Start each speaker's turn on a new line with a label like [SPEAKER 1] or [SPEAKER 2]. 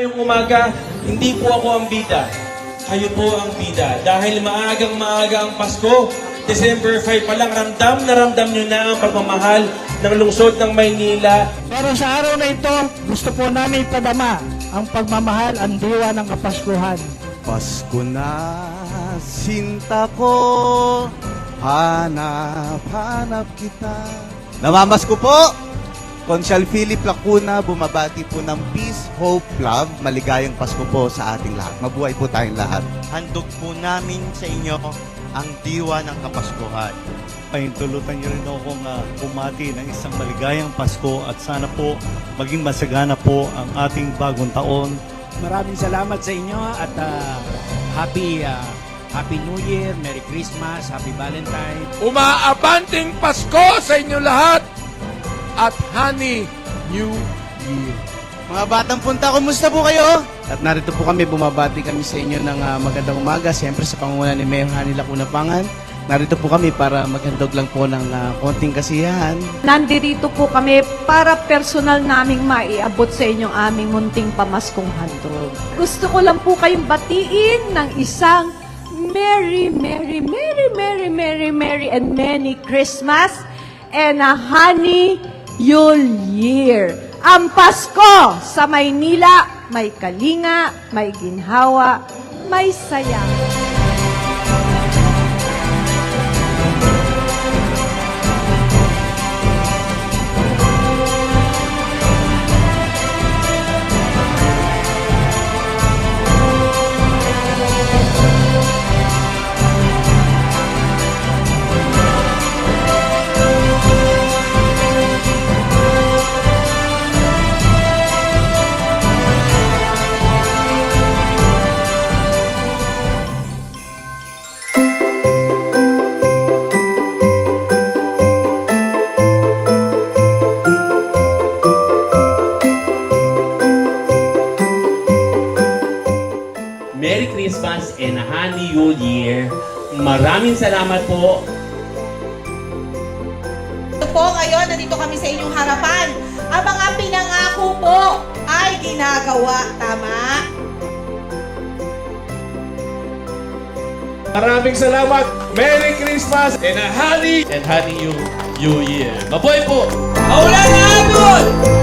[SPEAKER 1] Ngayong umaga, hindi po ako ang bida. Kayo po ang bida. Dahil maagang maaga ang Pasko, December 5 pa lang, ramdam na ramdam nyo na ang pagmamahal ng lungsod ng Maynila.
[SPEAKER 2] Pero sa araw na ito, gusto po namin ipadama ang pagmamahal ang diwa ng Kapaskuhan.
[SPEAKER 3] Pasko na, sinta ko, hanap-hanap kita. Namamas ko po! Consyal Philip Lacuna, bumabati po ng peace, hope, love, maligayang Pasko po sa ating lahat. Mabuhay po tayong lahat.
[SPEAKER 4] handog po namin sa inyo ang diwa ng Kapaskuhan.
[SPEAKER 5] Pahintulutan niyo rin akong uh, pumati ng isang maligayang Pasko at sana po maging masagana po ang ating bagong taon.
[SPEAKER 6] Maraming salamat sa inyo at ah, happy ah, Happy New Year, Merry Christmas, Happy Valentine.
[SPEAKER 7] Umaabanting Pasko sa inyo lahat at Honey New Year.
[SPEAKER 3] Mga batang punta, kumusta po kayo?
[SPEAKER 8] At narito po kami, bumabati kami sa inyo ng ah, magandang umaga. Siyempre sa pangunguna ni Mayor Hani Lacuna Pangan. Narito po kami para maghandog lang po ng ah, konting kasiyahan.
[SPEAKER 9] Nandito po kami para personal naming maiabot sa inyong aming munting pamaskong handog. Gusto ko lang po kayong batiin ng isang Merry, Merry, Merry, Merry, Merry, Merry and Merry Christmas and a Honey Year. Ang Pasko sa Maynila, may kalinga, may ginhawa, may saya.
[SPEAKER 10] Merry Christmas and a Happy New Year. Maraming salamat po
[SPEAKER 11] po ngayon, nandito kami sa inyong harapan. Ang mga pinangako po ay ginagawa. Tama?
[SPEAKER 7] Maraming salamat. Merry Christmas and a Honey and New, New Year. Mabuhay po!
[SPEAKER 11] Maulan na agod!